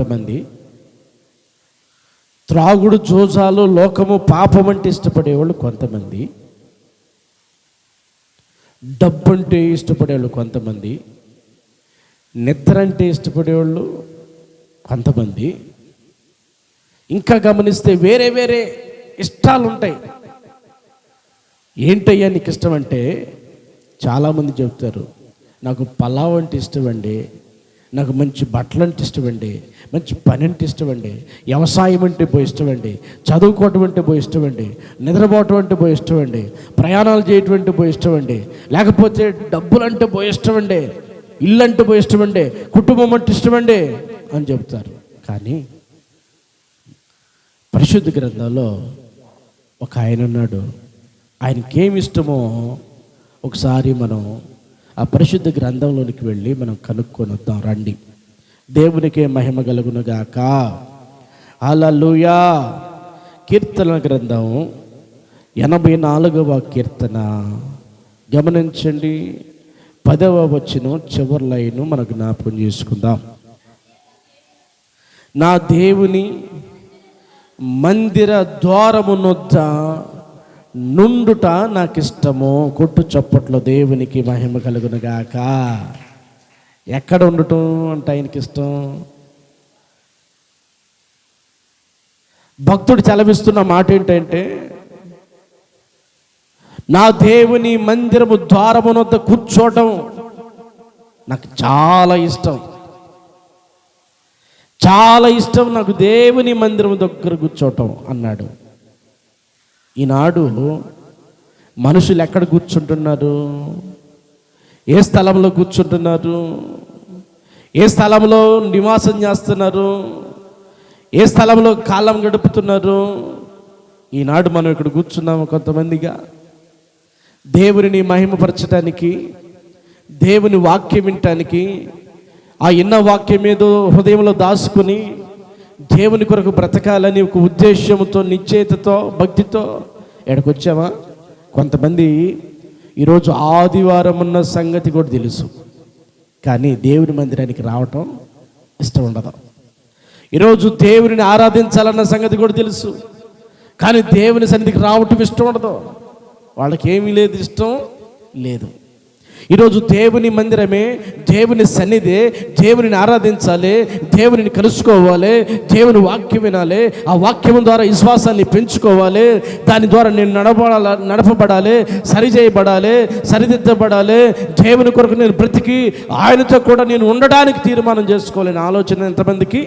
ఎంతమంది త్రాగుడు జోజాలు లోకము పాపం అంటే ఇష్టపడేవాళ్ళు కొంతమంది. డబ్బు అంటే ఇష్టపడేవాళ్ళు కొంతమంది. నిద్ర అంటే ఇష్టపడేవాళ్ళు కొంతమంది. ఇంకా గమనిస్తే వేరే వేరే ఇష్టాలు ఉంటాయి ఏంటయ్యా నీకు ఇష్టం అంటే చాలామంది చెప్తారు నాకు పలావ్ అంటే ఇష్టం అండి నాకు మంచి బట్టలు అంటే ఇష్టమండి మంచి పని అంటే ఇష్టమండి వ్యవసాయం అంటే పోయి ఇష్టమండి చదువుకోవటం అంటే పోయి ఇష్టమండి నిద్రపోవటం అంటే పోయి ఇష్టమండి ప్రయాణాలు చేయటం అంటే పోయి ఇష్టమండి లేకపోతే డబ్బులు అంటే పోయి ఇష్టం అండి ఇల్లు అంటే పోయి ఇష్టమండి కుటుంబం అంటే ఇష్టమండి అని చెప్తారు. కానీ పరిశుద్ధ గ్రంథంలో ఒక ఆయన ఉన్నాడు. ఆయనకేమి ఇష్టమో ఒకసారి మనం ఆ పరిశుద్ధ గ్రంథంలోనికి వెళ్ళి మనం కనుక్కొని వద్దాం రండి. దేవునికే మహిమ కలుగునుగాక. అలలుయా కీర్తన గ్రంథం ఎనభై నాలుగవ కీర్తన. గమనించండి పదవ వచ్చిన చివరి లైను మనకు జ్ఞాపకం చేసుకుందాం. నా దేవుని మందిర ద్వారమునొద్ద నుండుట నాకు ఇష్టము కొట్టు చప్పట్లో దేవునికి మహిమ కలుగునుగాక. ఎక్కడ ఉండటం అంటే ఆయనకి ఇష్టం భక్తుడు చలవిస్తున్న మాట ఏంటంటే నా దేవుని మందిరము ద్వారము నొద్ద కూర్చోవటం నాకు చాలా ఇష్టం. చాలా ఇష్టం నాకు దేవుని మందిరం దగ్గర కూర్చోవటం అన్నాడు. ఈనాడు మనుషులు ఎక్కడ కూర్చుంటున్నారు? ఏ స్థలంలో కూర్చుంటున్నారు? ఏ స్థలంలో నివాసం చేస్తున్నారు? ఏ స్థలంలో కాలం గడుపుతున్నారు? ఈనాడు మనం ఇక్కడ కూర్చున్నాము కొంతమందిగా. దేవుని మహిమపరచడానికి దేవుని వాక్యం వినటానికి ఆ ఇన్న వాక్యం ఏదో హృదయంలో దాచుకుని దేవుని కొరకు బ్రతకాలని ఒక ఉద్దేశంతో నిశ్చయితతో భక్తితో ఎక్కడికొచ్చామా? కొంతమంది ఈరోజు ఆదివారం ఉన్న సంగతి కూడా తెలుసు. కానీ దేవుని మందిరానికి రావటం ఇష్టం ఉండదు. ఈరోజు దేవుని ఆరాధించాలన్న సంగతి కూడా తెలుసు. కానీ దేవుని సన్నిధికి రావటం ఇష్టం ఉండదు. వాళ్ళకి ఏమీ లేదు ఇష్టం లేదు. ఈరోజు దేవుని మందిరమే దేవుని సన్నిధి దేవునిని ఆరాధించాలి దేవునిని కలుసుకోవాలి దేవుని వాక్యం వినాలి ఆ వాక్యం ద్వారా విశ్వాసాన్ని పెంచుకోవాలి దాని ద్వారా నేను నడపడాల నడపబడాలి సరిచేయబడాలి సరిదిద్దబడాలి దేవుని కొరకు నేను బ్రతికి ఆయనతో కూడా నేను ఉండడానికి తీర్మానం చేసుకోవాలని ఆలోచన ఎంతమందికి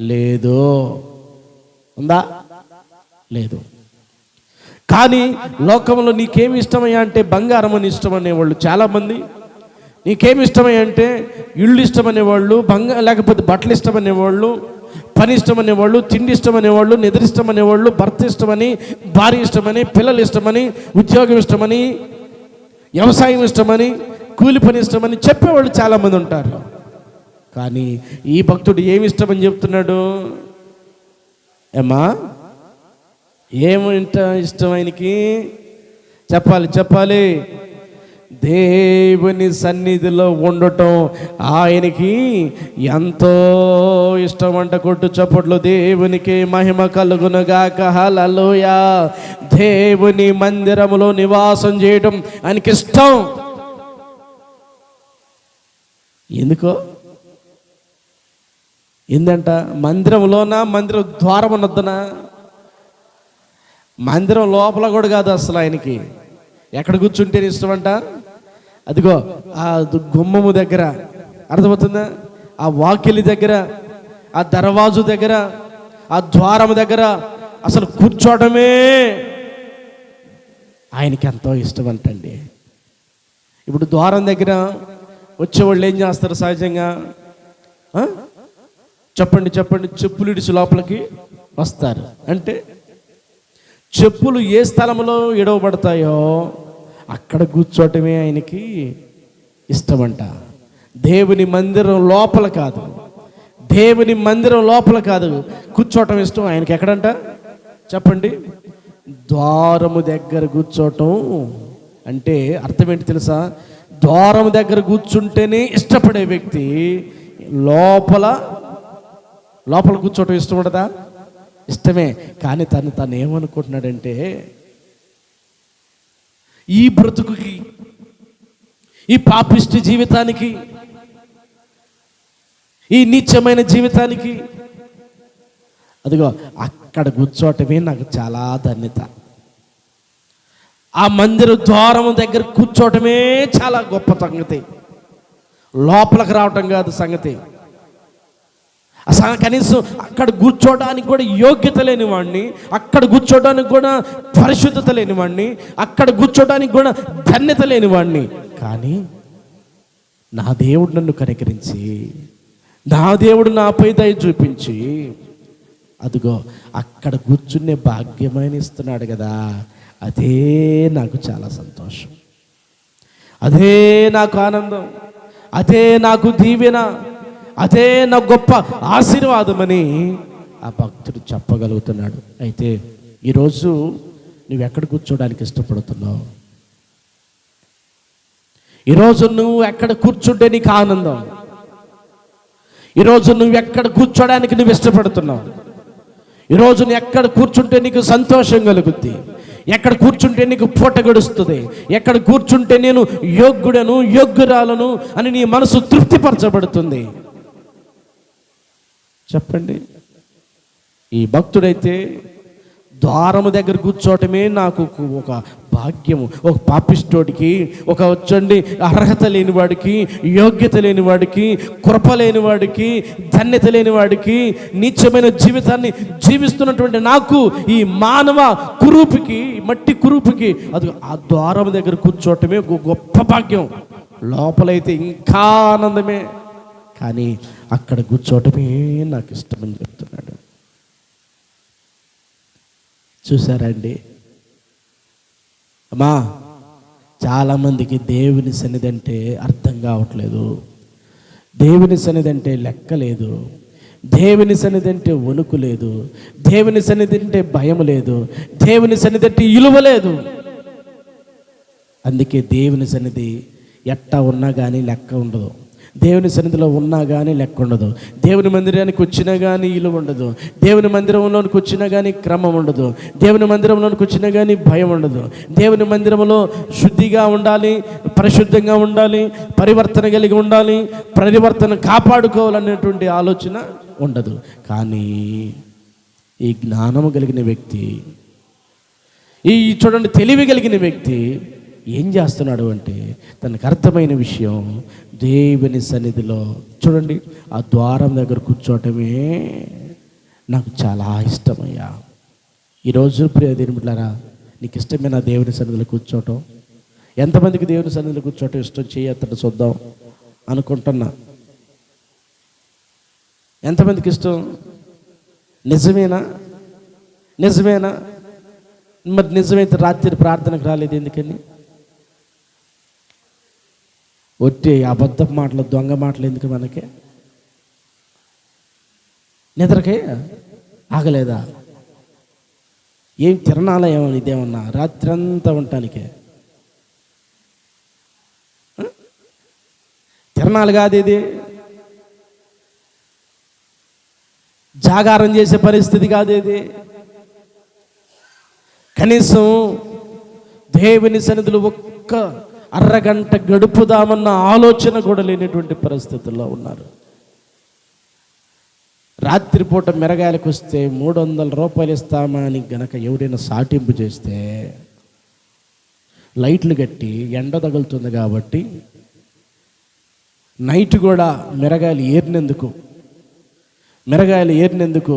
లేదు. ఉందా? లేదు. కానీ లోకంలో నీకేమి ఇష్టమయ్యా అంటే బంగారం అని ఇష్టం అనేవాళ్ళు చాలామంది. నీకేమి ఇష్టమయ్యా అంటే ఇళ్ళు ఇష్టమనేవాళ్ళు బంగా లేకపోతే బట్టలు ఇష్టం అనేవాళ్ళు పని ఇష్టం అనేవాళ్ళు తిండి ఇష్టమనేవాళ్ళు నిద్ర ఇష్టమనేవాళ్ళు భర్త ఇష్టమని భార్య ఇష్టమని పిల్లలు ఇష్టమని ఉద్యోగం ఇష్టమని వ్యవసాయం ఇష్టమని కూలి పని ఇష్టమని చెప్పేవాళ్ళు చాలామంది ఉంటారు. కానీ ఈ భక్తుడు ఏమి ఇష్టమని చెప్తున్నాడు? ఏమా ఏమంట ఇష్టం ఆయనకి చెప్పాలి చెప్పాలి. దేవుని సన్నిధిలో ఉండటం ఆయనకి ఎంతో ఇష్టం అంట కొట్టు చప్పట్లు. దేవునికి మహిమ కలుగునుగాక. హల్లెలూయ. దేవుని మందిరములో నివాసం చేయటం ఆయనకి ఇష్టం ఎందుకో? ఏందంట? మందిరంలోనా మందిరం ద్వారం ఉన్నద్దనా మందిరం లోపల కూడా కాదు అసలు ఆయనకి. ఎక్కడ కూర్చుంటే ఇష్టమంట అదిగో ఆ దు- గుమ్మము దగ్గర. అర్థమవుతుందా? ఆ వాకిలి దగ్గర ఆ దర్వాజు దగ్గర ఆ ద్వారం దగ్గర అసలు కూర్చోవడమే ఆయనకి ఎంతో ఇష్టం అంటండి. ఇప్పుడు ద్వారం దగ్గర వచ్చేవాళ్ళు ఏం చేస్తారు సహజంగా? చెప్పండి చెప్పండి చెప్పులు ఇడిచి లోపలికి వస్తారు. అంటే చెప్పులు ఏ స్థలంలో ఇడవబడతాయో అక్కడ కూర్చోవటమే ఆయనకి ఇష్టమంట. దేవుని మందిరం లోపల కాదు. దేవుని మందిరం లోపల కాదు. కూర్చోవటం ఇష్టం ఆయనకి ఎక్కడంట? చెప్పండి. ద్వారము దగ్గర కూర్చోవటం అంటే అర్థం ఏంటి తెలుసా? ద్వారం దగ్గర కూర్చుంటేనే ఇష్టపడే వ్యక్తి లోపల లోపల కూర్చోవటం ఇష్టం ఇష్టమే. కానీ తను తను ఏమనుకుంటున్నాడంటే ఈ బ్రతుకుకి ఈ పాపిష్టి జీవితానికి ఈ నీచమైన జీవితానికి అదిగో అక్కడ కూర్చోవటమే నాకు చాలా ధన్యత. ఆ మందిర ద్వారం దగ్గర కూర్చోవటమే చాలా గొప్ప సంగతి. లోపలికి రావటం కాదు సంగతి. అసలు కనీసం అక్కడ కూర్చోవడానికి కూడా యోగ్యత లేని వాడిని అక్కడ కూర్చోవడానికి కూడా పరిశుద్ధత లేని వాడిని అక్కడ కూర్చోడానికి కూడా ధన్యత లేని వాడిని కానీ నా దేవుడు నన్ను కనికరించి నా దేవుడు నాపై దయ చూపించి అదిగో అక్కడ కూర్చునే భాగ్యమైన ఇస్తున్నాడు కదా అదే నాకు చాలా సంతోషం. అదే నాకు ఆనందం. అదే నాకు దీవెన. అదే నా గొప్ప ఆశీర్వాదమని ఆ భక్తుడు చెప్పగలుగుతున్నాడు. అయితే ఈరోజు నువ్వు ఎక్కడ కూర్చోడానికి ఇష్టపడుతున్నావు? ఈరోజు నువ్వు ఎక్కడ కూర్చుంటే నీకు ఆనందం? ఈరోజు నువ్వు ఎక్కడ కూర్చోడానికి నువ్వు ఇష్టపడుతున్నావు? ఈరోజు నువ్వు ఎక్కడ కూర్చుంటే నీకు సంతోషం కలుగుద్ది? ఎక్కడ కూర్చుంటే నీకు పూట గడుస్తుంది? ఎక్కడ కూర్చుంటే నేను యోగ్యుడను యోగ్యురాలను అని నీ మనసు తృప్తిపరచబడుతుంది? చెప్పండి. ఈ భక్తుడైతే ద్వారము దగ్గర కూర్చోవటమే నాకు ఒక భాగ్యము ఒక పాపిస్టోడికి ఒక వచ్చండి అర్హత లేని వాడికి యోగ్యత లేని వాడికి కృప లేనివాడికి ధన్యత లేని వాడికి నీచమైన జీవితాన్ని జీవిస్తున్నటువంటి నాకు ఈ మానవ కురూపికి మట్టి కురూపికి అది ఆ ద్వారం దగ్గర కూర్చోవటమే ఒక గొప్ప భాగ్యం. లోపలైతే ఇంకా ఆనందమే. కానీ అక్కడ కూర్చోవటమే నాకు ఇష్టమని చెప్తున్నాడు. చూసారండి అమ్మా చాలామందికి దేవుని సన్నిధి అంటే అర్థం కావట్లేదు. దేవుని సన్నిధి అంటే లెక్క లేదు. దేవుని సన్నిధి అంటే వణుకు లేదు. దేవుని సన్నిధి అంటే భయం లేదు. దేవుని సన్నిధి అంటే ఇలువ లేదు. అందుకే దేవుని సన్నిధి ఎట్టా ఉన్నా కానీ లెక్క ఉండదు. దేవుని సన్నిధిలో ఉన్నా కానీ లెక్క ఉండదు. దేవుని మందిరానికి వచ్చినా కానీ ఇలువ ఉండదు. దేవుని మందిరంలోనికి వచ్చినా కానీ క్రమం ఉండదు. దేవుని మందిరంలోనికి వచ్చినా కానీ భయం ఉండదు. దేవుని మందిరంలో శుద్ధిగా ఉండాలి పరిశుద్ధంగా ఉండాలి పరివర్తన కలిగి ఉండాలి పరివర్తన కాపాడుకోవాలనేటువంటి ఆలోచన ఉండదు. కానీ ఈ జ్ఞానము కలిగిన వ్యక్తి ఈ చూడండి తెలివి కలిగిన వ్యక్తి ఏం చేస్తున్నాడు అంటే తనకు అర్థమైన విషయం దేవుని సన్నిధిలో చూడండి ఆ ద్వారం దగ్గర కూర్చోవటమే నాకు చాలా ఇష్టమయ్యా. ఈరోజు ప్రియదేమిట్లారా నీకు ఇష్టమైన దేవుని సన్నిధిలో కూర్చోవటం ఎంతమందికి దేవుని సన్నిధిలో కూర్చోవటం ఇష్టం చేయత్తట చూద్దాం అనుకుంటున్నా. ఎంతమందికి ఇష్టం? నిజమేనా? నిజమేనా? మరి నిజమైతే రాత్రి ప్రార్థనకు రాలేదు ఎందుకని? ఒట్టి అబద్ధ మాటలు దొంగ మాటలు ఎందుకు మనకి? నిద్రకే ఆగలేదా? ఏం తిరణాల ఏమని ఇదేమన్నా? రాత్రి అంతా ఉండటానికే తిరణాలు కాదు ఇది. జాగారం చేసే పరిస్థితి కాదు ఇది. కనీసం దేవుని సన్నిధిలో ఒక్క అరగంట గడుపుదామన్న ఆలోచన కూడా లేనటువంటి పరిస్థితుల్లో ఉన్నారు. రాత్రిపూట మిరగాయలకు వస్తే మూడు వందల రూపాయలు ఇస్తామా అని గనక ఎవరైనా సాటింపు చేస్తే లైట్లు కట్టి ఎండ తగులుతుంది కాబట్టి నైట్ కూడా మిరగాయలు ఏరినందుకు మిరగాయలు ఏరినందుకు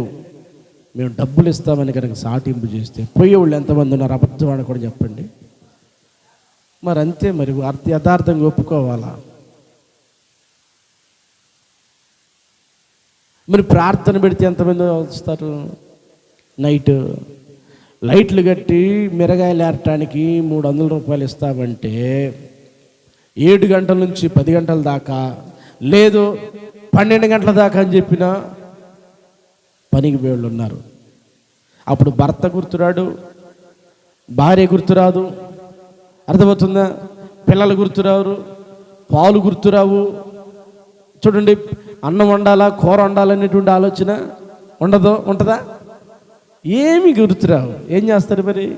మేము డబ్బులు ఇస్తామని కనుక సాటింపు చేస్తే పోయేవాళ్ళు ఎంతమంది ఉన్నారు అబద్ధం కూడా చెప్పండి. మరి అంతే మరి యథార్థంగా ఒప్పుకోవాలా? మరి ప్రార్థన పెడితే ఎంతమంది వస్తారు? నైట్. లైట్లు కట్టి మిరగాయలు ఏరటానికి మూడు వందల రూపాయలు ఇస్తామంటే ఏడు గంటల నుంచి పది గంటల దాకా లేదు పన్నెండు గంటల దాకా అని చెప్పిన పనికి వేళ్ళు ఉన్నారు. అప్పుడు భర్త గుర్తురాడు భార్య గుర్తురాదు అర్థమవుతుందా? పిల్లలు గుర్తురావు పాలు గుర్తురావు. చూడండి అన్నం వండాలా కూర వండాలనేటువంటి ఆలోచన ఉండదు ఉంటుందా? ఏమి గుర్తురావు. ఏం చేస్తారు మరి?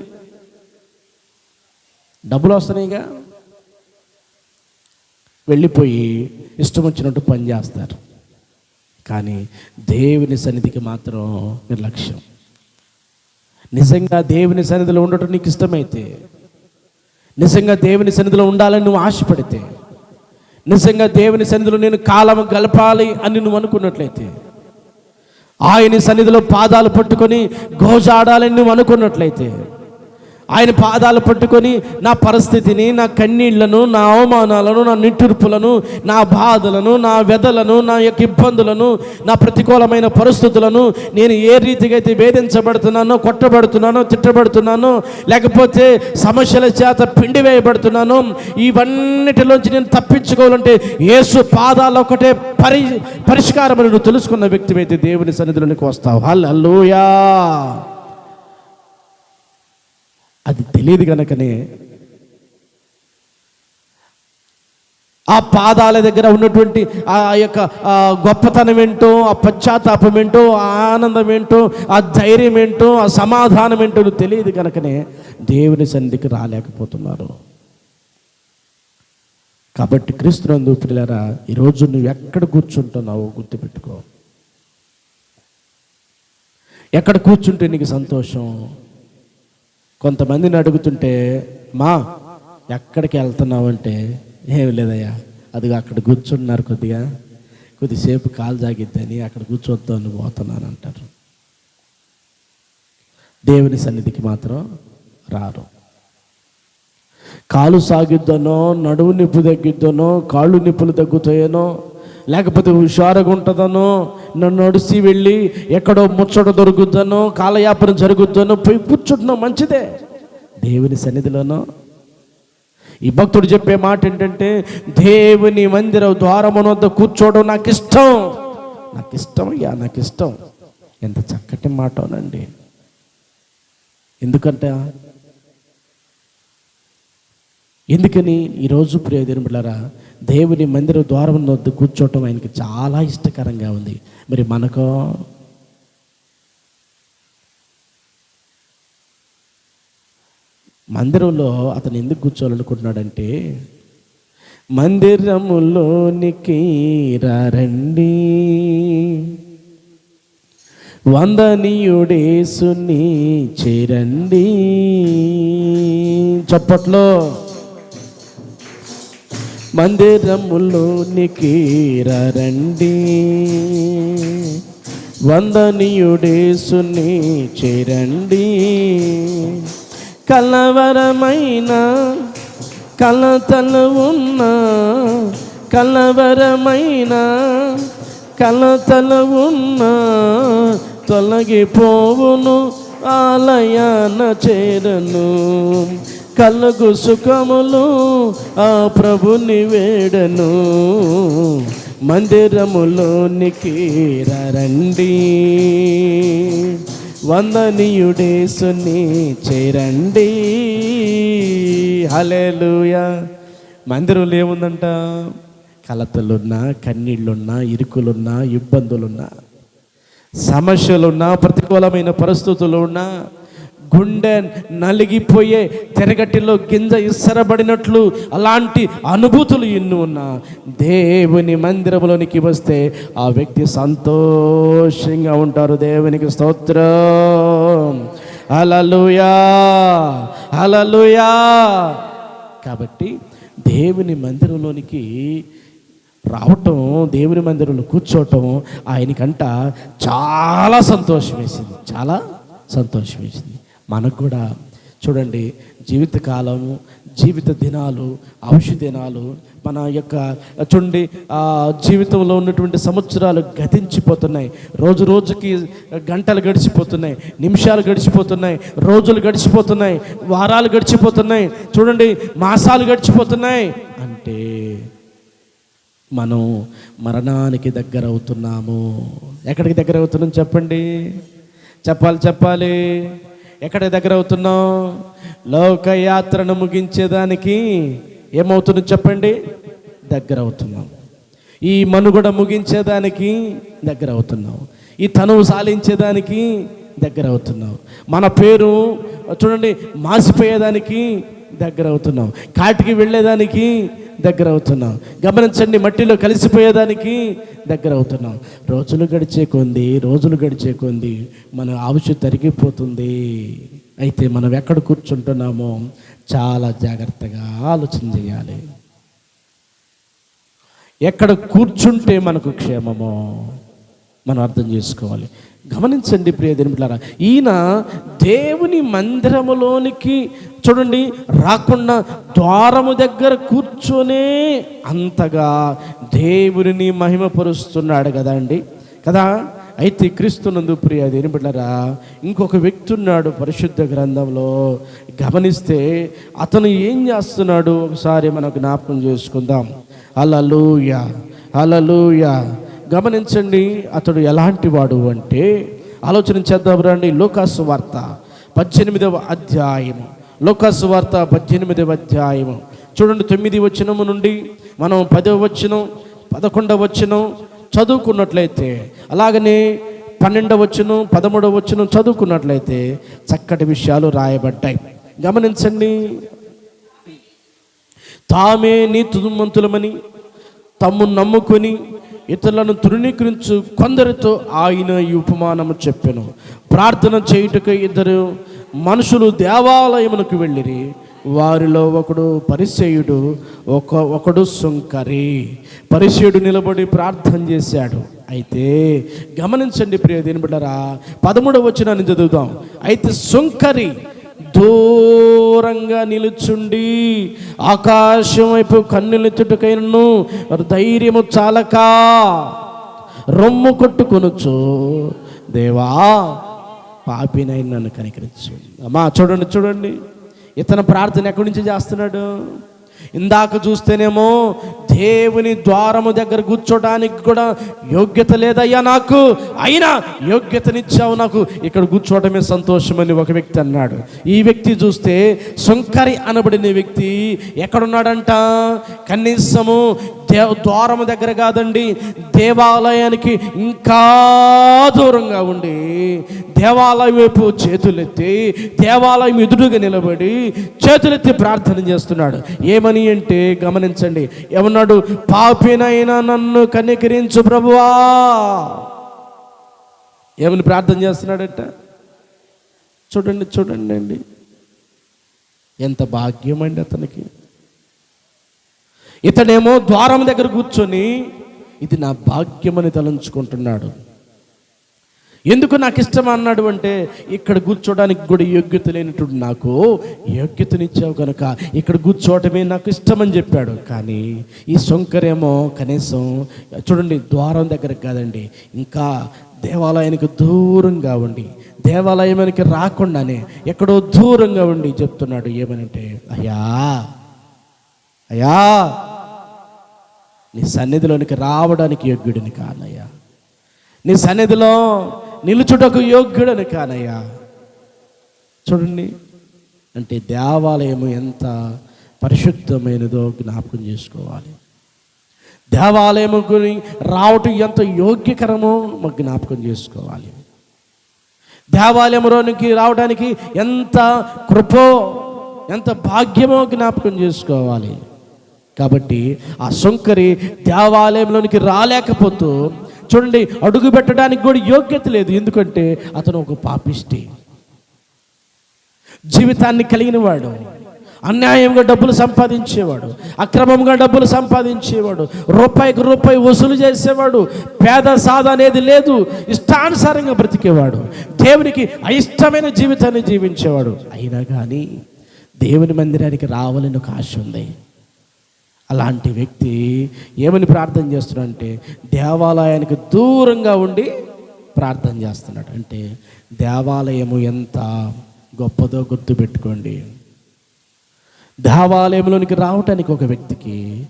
డబ్బులు వస్తున్నాయిగా. వెళ్ళిపోయి ఇష్టం వచ్చినట్టు పని చేస్తారు. కానీ దేవుని సన్నిధికి మాత్రం నిర్లక్ష్యం. నిజంగా దేవుని సన్నిధిలో ఉండటం నీకు ఇష్టమైతే నిజంగా దేవుని సన్నిధిలో ఉండాలని నువ్వు ఆశపడితే నిజంగా దేవుని సన్నిధిలో నేను కాలం గలపాలి అని నువ్వు అనుకున్నట్లయితే ఆయన సన్నిధిలో పాదాలు పట్టుకొని గోజాడాలని నువ్వు అనుకున్నట్లయితే ఆయన పాదాలు పట్టుకొని నా పరిస్థితిని నా కన్నీళ్ళను నా అవమానాలను నా నిట్టూర్పులను నా బాధలను నా వ్యధలను నా యొక్క ఇబ్బందులను నా ప్రతికూలమైన పరిస్థితులను నేను ఏ రీతిగా అయితే వేధించబడుతున్నానో కొట్టబడుతున్నానో తిట్టబడుతున్నానో లేకపోతే సమస్యల చేత పిండి వేయబడుతున్నానో ఇవన్నిటిలోంచి నేను తప్పించుకోవాలంటే యేసు పాదాలు ఒకటే పరి పరిష్కారం నువ్వు తెలుసుకున్న వ్యక్తి అయితే దేవుని సన్నిధిలోనికి వస్తావు. హల్లెలూయా! అది తెలియదు కనుకనే ఆ పాదాల దగ్గర ఉన్నటువంటి ఆ యొక్క గొప్పతనం ఏంటో ఆ పశ్చాత్తాపం ఏంటో ఆ ఆనందం ఏంటో ఆ ధైర్యం ఏంటో ఆ సమాధానం ఏంటో తెలియదు కనుకనే దేవుని సన్నిధికి రాలేకపోతున్నారు. కాబట్టి క్రీస్తునందు పిల్లరా ఈరోజు నువ్వు ఎక్కడ కూర్చుంటున్నావో గుర్తుపెట్టుకో. ఎక్కడ కూర్చుంటే నీకు సంతోషం? కొంతమందిని అడుగుతుంటే మా ఎక్కడికి వెళ్తున్నావు అంటే ఏమి లేదయ్యా అది అక్కడ కూర్చున్నారు కొద్దిగా. కొద్దిసేపు కాలు జాగిద్దని అక్కడ కూర్చోద్దామని పోతున్నాను అంటారు దేవుని సన్నిధికి మాత్రం రారు. కాలు సాగిద్దనో నడువు నిప్పు తగ్గిద్దనో కాళ్ళు నిప్పులు తగ్గుతాయనో లేకపోతే హుషారుగా ఉంటుందనో నన్ను నడిచి వెళ్ళి ఎక్కడో ముచ్చట దొరుకుతానో కాలయాపన జరుగుతానో పోయి కూర్చుంటున్నా మంచిదే. దేవుని సన్నిధిలోనో. ఈ భక్తుడు చెప్పే మాట ఏంటంటే దేవుని మందిర ద్వారమున వద్ద కూర్చోవడం నాకు ఇష్టం నాకు ఇష్టం అయ్యా నాకు ఇష్టం ఎంత చక్కటి మాటనండి. ఎందుకంటే? ఎందుకని? ఈరోజు ప్రియదేని బిళ్ళరా దేవుని మందిర ద్వారం వద్ద కూర్చోవటం ఆయనకి చాలా ఇష్టకరంగా ఉంది. మరి మనకో? మందిరంలో అతను ఎందుకు కూర్చోవాలనుకుంటున్నాడంటే మందిరములోనికి రండి వందనీయుడేసుని చేరండి. చప్పట్లో మందిరములోనికి రండి వందనీయుడేసుని చేరండి. కలవరమైన కలతలు ఉన్న కలవరమైన కలతలు ఉన్న తొలగిపోవును ఆలయాన చేరను. కళ్ళకు సుఖములు ఆ ప్రభుని వేడను. మందిరములోనికి రండి వందనీయుడేసుని చేరండి. హలేలుయా మందిరంలో ఏముందంట? కలతలున్నా కన్నీళ్ళున్నా ఇరుకులున్నా ఇబ్బందులున్నా సమస్యలున్నా ప్రతికూలమైన పరిస్థితులు ఉన్నా గుండె నలిగిపోయే తెరగటిలో గింజ ఇసరబడినట్లు అలాంటి అనుభూతులు ఎన్ని ఉన్నా. దేవుని మందిరంలోనికి వస్తే ఆ వ్యక్తి సంతోషంగా ఉంటారు. దేవునికి స్తోత్రం. అలలుయా అలలుయా కాబట్టి దేవుని మందిరంలోనికి రావటం దేవుని మందిరంలో కూర్చోవటం ఆయనకంట చాలా సంతోషం వేసింది. చాలా సంతోషం వేసింది. మనకు కూడా చూడండి జీవితకాలము జీవిత దినాలు ఔషధ దినాలు మన యొక్క చూడండి జీవితంలో ఉన్నటువంటి సంవత్సరాలు గతించిపోతున్నాయి. రోజు రోజుకి గంటలు గడిచిపోతున్నాయి నిమిషాలు గడిచిపోతున్నాయి రోజులు గడిచిపోతున్నాయి వారాలు గడిచిపోతున్నాయి చూడండి మాసాలు గడిచిపోతున్నాయి అంటే మనం మరణానికి దగ్గర అవుతున్నాము ఎక్కడికి దగ్గర అవుతున్నాం చెప్పండి? చెప్పాలి చెప్పాలి. ఎక్కడ దగ్గర అవుతున్నాం లోకయాత్రను ముగించేదానికి ఏమవుతుందో చెప్పండి? దగ్గర అవుతున్నాం ఈ మనుగడ ముగించేదానికి దగ్గర అవుతున్నాం ఈ తనువు సాలించేదానికి దగ్గర అవుతున్నావు మన పేరు చూడండి మాసిపోయేదానికి దగ్గర అవుతున్నాం కాటికి వెళ్ళేదానికి దగ్గర అవుతున్నాం గమనించండి మట్టిలో కలిసిపోయేదానికి దగ్గర అవుతున్నాం రోజులు గడిచే కొంది రోజులు గడిచే కొంది మన ఆవుషు తరిగిపోతుంది. అయితే మనం ఎక్కడ కూర్చుంటున్నామో చాలా జాగ్రత్తగా ఆలోచన చేయాలి. ఎక్కడ కూర్చుంటే మనకు క్షేమమో మనం అర్థం చేసుకోవాలి. గమనించండి ప్రియ దినపిల్లారా ఈయన దేవుని మందిరములోనికి చూడండి రాకుండా ద్వారము దగ్గర కూర్చొనే అంతగా దేవుని మహిమపరుస్తున్నాడు కదా అండి. కదా? అయితే క్రీస్తునందు ప్రియ దేనిబిడ్డరా ఇంకొక వ్యక్తి ఉన్నాడు పరిశుద్ధ గ్రంథంలో. గమనిస్తే అతను ఏం చేస్తున్నాడు? ఒకసారి మనం జ్ఞాపకం చేసుకుందాం. అలలుయ అలలుయ గమనించండి అతడు ఎలాంటి వాడు అంటే ఆలోచన చేద్దాం రండి లోకాసు వార్త పద్దెనిమిదవ అధ్యాయము. లోకాసు వార్త పద్దెనిమిదవ అధ్యాయము. చూడండి తొమ్మిది వచనము నుండి మనం పదవ వచనం పదకొండవ వచనం చదువుకున్నట్లయితే అలాగనే పన్నెండవ వచ్చును పదమూడవ వచ్చును చదువుకున్నట్లయితే చక్కటి విషయాలు రాయబడ్డాయి. గమనించండి. తామే నీతిమంతులమని తమ్ము నమ్ముకొని ఇతరులను తృణీకరించు కొందరితో ఆయన ఈ ఉపమానము చెప్పాను. ప్రార్థన చేయుటకు ఇద్దరు మనుషులు దేవాలయమునకు వెళ్ళిరి. వారిలో ఒకడు పరిచయుడు ఒక ఒకడు సుంకరి. పరిచయుడు నిలబడి ప్రార్థన చేశాడు. అయితే గమనించండి ప్రియ దీని బిడ్డరా పదమూడవ వచ్చిన చదువుదాం. అయితే సుంకరి దూరంగా నిలుచుండి ఆకాశం వైపు కన్నులెత్తుటకైనను ధైర్యము చాలక రొమ్ము కొట్టుకొనుచు దేవా పాపినై నన్ను కనికరించు అమ్మా చూడండి చూడండి. ఇతను ప్రార్థన ఎక్కడి నుంచి చేస్తున్నాడు? ఇందాక చూస్తేనేమో దేవుని ద్వారము దగ్గర కూర్చోడానికి కూడా యోగ్యత లేదయ్యా నాకు. అయినా యోగ్యతనిచ్చావు నాకు. ఇక్కడ కూర్చోవడమే సంతోషమని ఒక వ్యక్తి అన్నాడు. ఈ వ్యక్తి చూస్తే సుంకరి అనబడిన వ్యక్తి ఎక్కడున్నాడంట? కనీసము దే ద్వారము దగ్గర కాదండి దేవాలయానికి ఇంకా దూరంగా ఉండి దేవాలయం వైపు చేతులెత్తి దేవాలయం ఎదురుగా నిలబడి చేతులెత్తి ప్రార్థన చేస్తున్నాడు. ఏమని అంటే గమనించండి. ఏమన్నాడు? పాపినైనా నన్ను కనికరించు ప్రభువా. ఏమని ప్రార్థన చేస్తున్నాడట? చూడండి చూడండి అండి. ఎంత భాగ్యం అండి అతనికి. ఇతనేమో ద్వారం దగ్గర కూర్చొని ఇది నా భాగ్యమని తలంచుకుంటున్నాడు. ఎందుకు నాకు ఇష్టం అన్నాడు అంటే ఇక్కడ కూర్చోడానికి కూడా యోగ్యత లేనటువంటి నాకు యోగ్యతనిచ్చావు కనుక ఇక్కడ కూర్చోవటమే నాకు ఇష్టం అని చెప్పాడు. కానీ ఈ సొంకరేమో కనీసం చూడండి ద్వారం దగ్గర కాదండి ఇంకా దేవాలయానికి దూరంగా ఉండి దేవాలయానికి రాకుండానే ఎక్కడో దూరంగా ఉండి చెప్తున్నాడు. ఏమనంటే అయ్యా అయ్యా నీ సన్నిధిలోనికి రావడానికి యోగ్యుడిని కానయ్యా. నీ సన్నిధిలో నిలుచుటకు యోగ్యుడని కానయ్యా. చూడండి అంటే దేవాలయము ఎంత పరిశుద్ధమైనదో జ్ఞాపకం చేసుకోవాలి. దేవాలయము గురి రావటం ఎంత యోగ్యకరమో మాకు జ్ఞాపకం చేసుకోవాలి. దేవాలయంలోనికి రావడానికి ఎంత కృపో ఎంత భాగ్యమో జ్ఞాపకం చేసుకోవాలి. కాబట్టి ఆ సుంకరి దేవాలయంలోనికి రాలేకపోతూ చూడండి అడుగు పెట్టడానికి కూడా యోగ్యత లేదు. ఎందుకంటే అతను ఒక పాపిష్టి. జీవితాన్ని కలిగిన వాడు అన్యాయంగా డబ్బులు సంపాదించేవాడు. అక్రమంగా డబ్బులు సంపాదించేవాడు. రూపాయికి రూపాయి వసూలు చేసేవాడు. పేద సాధ అనేది లేదు. ఇష్టానుసారంగా బ్రతికేవాడు. దేవునికి అయిష్టమైన జీవితాన్ని జీవించేవాడు. అయినా కానీ దేవుని మందిరానికి రావాలని ఒక ఆశ ఉంది. అలాంటి వ్యక్తి ఏమని ప్రార్థన చేస్తున్నాడంటే దేవాలయానికి దూరంగా ఉండి ప్రార్థన చేస్తున్నాడు. అంటే దేవాలయము ఎంత గొప్పదో గుర్తుపెట్టుకోండి. దేవాలయంలోనికి రావటానికి ఒక వ్యక్తికి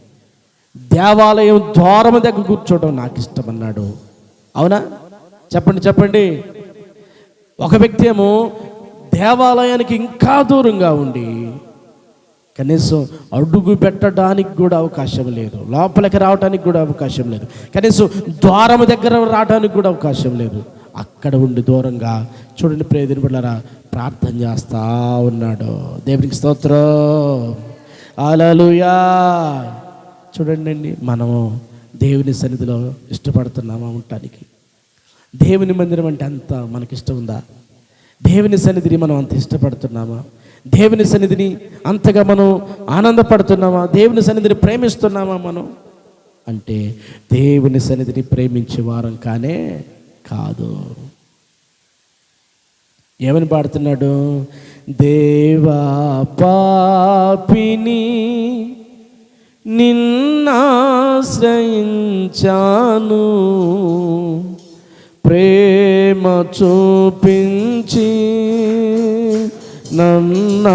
దేవాలయం ద్వారం దగ్గర కూర్చోవడం నాకు ఇష్టం అన్నాడు. అవునా? చెప్పండి చెప్పండి. ఒక వ్యక్తి ఏమో దేవాలయానికి ఇంకా దూరంగా ఉండి కనీసం అడుగు పెట్టడానికి కూడా అవకాశం లేదు. లోపలికి రావడానికి కూడా అవకాశం లేదు. కనీసం ద్వారం దగ్గర రావడానికి కూడా అవకాశం లేదు. అక్కడ ఉండి దూరంగా చూడండి ప్రేదిని బిళ్ళరా ప్రార్థన చేస్తా ఉన్నాడు. దేవునికి స్తోత్రం. అలలుయా చూడండి అండి మనము దేవుని సన్నిధిలో ఇష్టపడుతున్నామా ఉండటానికి? దేవుని మందిరం అంటే అంత మనకిష్టం ఉందా? దేవుని సన్నిధిని మనం అంత ఇష్టపడుతున్నామా? దేవుని సన్నిధిని అంతగా మనం ఆనందపడుతున్నామా? దేవుని సన్నిధిని ప్రేమిస్తున్నామా మనం? అంటే దేవుని సన్నిధిని ప్రేమించే వారం కానే కాదు. ఏమని పాడుతున్నాడు? దేవా పాపిని నిన్నాశ్రయించాను. ప్రేమ చూపించి నన్నాదుకోవయ్యా.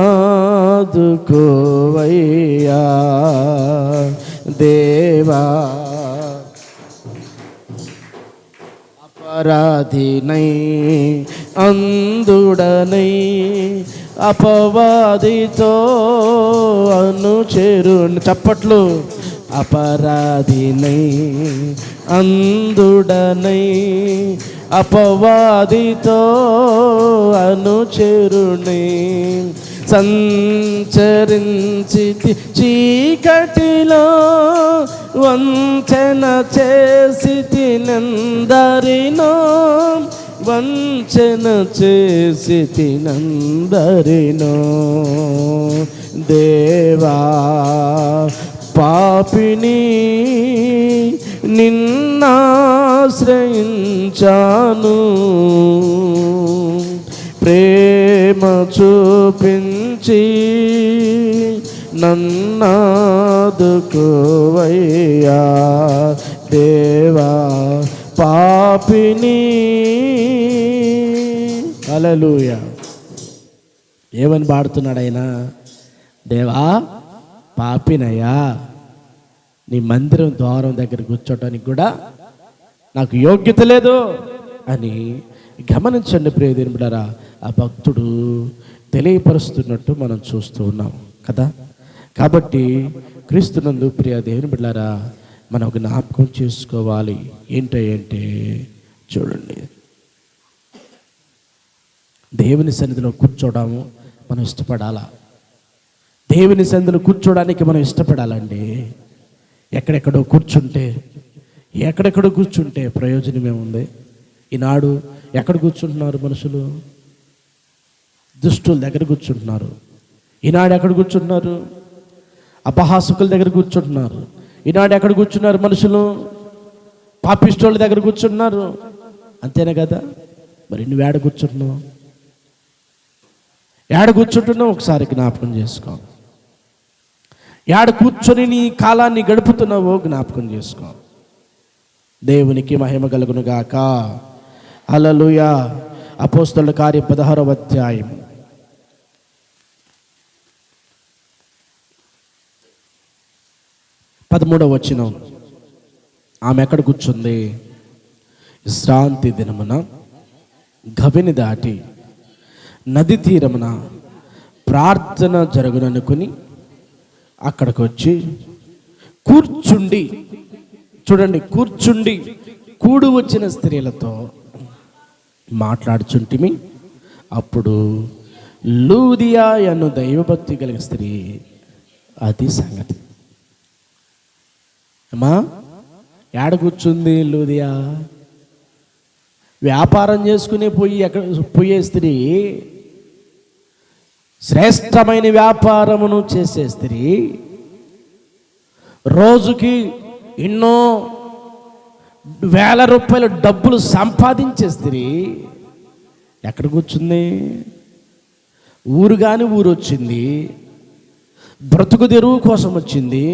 దేవా అపరాధినై అందుడనై అపవాదితో అనుచేరు. చప్పట్లు అపరాధినై అందుడనై అపవాదితో అనుచేరుణై సంచరించి చీకటిలో వంచన చేసి తినందరినో వంచన చేసి తినందరినో. దేవా పాపిని నిన్నా ఆశ్రయించాను. ప్రేమ చూపించి నన్నాదుకోవయ్యా. దేవా పాపిని. అలలుయ ఏమని పాడుతున్నాడు ఆయన దేవా పాపినయ్యా నీ మందిరం ద్వారం దగ్గర కూర్చోటానికి కూడా నాకు యోగ్యత లేదు అని గమనించండి ప్రియదేని బిడ్డారా ఆ భక్తుడు తెలియపరుస్తున్నట్టు మనం చూస్తూ ఉన్నాం కదా? కాబట్టి క్రీస్తునందు ప్రియ దేవుని బిడ్డారా మనం జ్ఞాపకం చేసుకోవాలి. ఏంటంటే చూడండి. దేవుని సన్నిధిలో కూర్చోవడము మనం ఇష్టపడాలా? దేవుని సన్నిధిలో కూర్చోవడానికి మనం ఇష్టపడాలండి. ఎక్కడెక్కడో కూర్చుంటే ఎక్కడెక్కడ కూర్చుంటే ప్రయోజనం ఏముంది ఈనాడు ఎక్కడ కూర్చుంటున్నారు మనుషులు? దుష్టుల దగ్గర కూర్చుంటున్నారు. ఈనాడు ఎక్కడ కూర్చుంటున్నారు? అపహాసకుల దగ్గర కూర్చుంటున్నారు. ఈనాడు ఎక్కడ కూర్చున్నారు మనుషులు? పాపిస్టోళ్ళ దగ్గర కూర్చుంటున్నారు. అంతేనే కదా? మరి నువ్వు ఏడ కూర్చుంటున్నావు? ఏడ కూర్చుంటున్నావు? ఒకసారి జ్ఞాపకం చేసుకో. ఏడ కూర్చొని నీ కాలాన్ని గడుపుతున్నావో జ్ఞాపకం చేసుకో. దేవునికి మహిమ కలుగునుగాక. గాక హల్లెలూయ. అపోస్తల కార్య పదహారవ అధ్యాయం. పదమూడవ వచనం. ఆమె ఎక్కడ కూర్చుంది. విశ్రాంతి దినమున గవిని దాటి నది తీరమున ప్రార్థన జరుగుననుకుని అక్కడికి వచ్చి కూర్చుండి చూడండి కూర్చుండి కూడు వచ్చిన స్త్రీలతో మాట్లాడుచుంటిమి. అప్పుడు లూదియా అను దైవభక్తి కలిగిన స్త్రీ అది సంగతి. అమ్మా ఏడ కూర్చుంది లూదియా? వ్యాపారం చేసుకునే పోయి ఎక్కడ పోయే స్త్రీ శ్రేష్టమైన వ్యాపారమును చేసే స్త్రీ రోజుకి ఎన్నో వేల రూపాయల డబ్బులు సంపాదించే స్త్రీ ఎక్కడ కూర్చుంది? ఊరు కాని ఊరు వచ్చింది బ్రతుకు తెరువు కోసం వచ్చింది.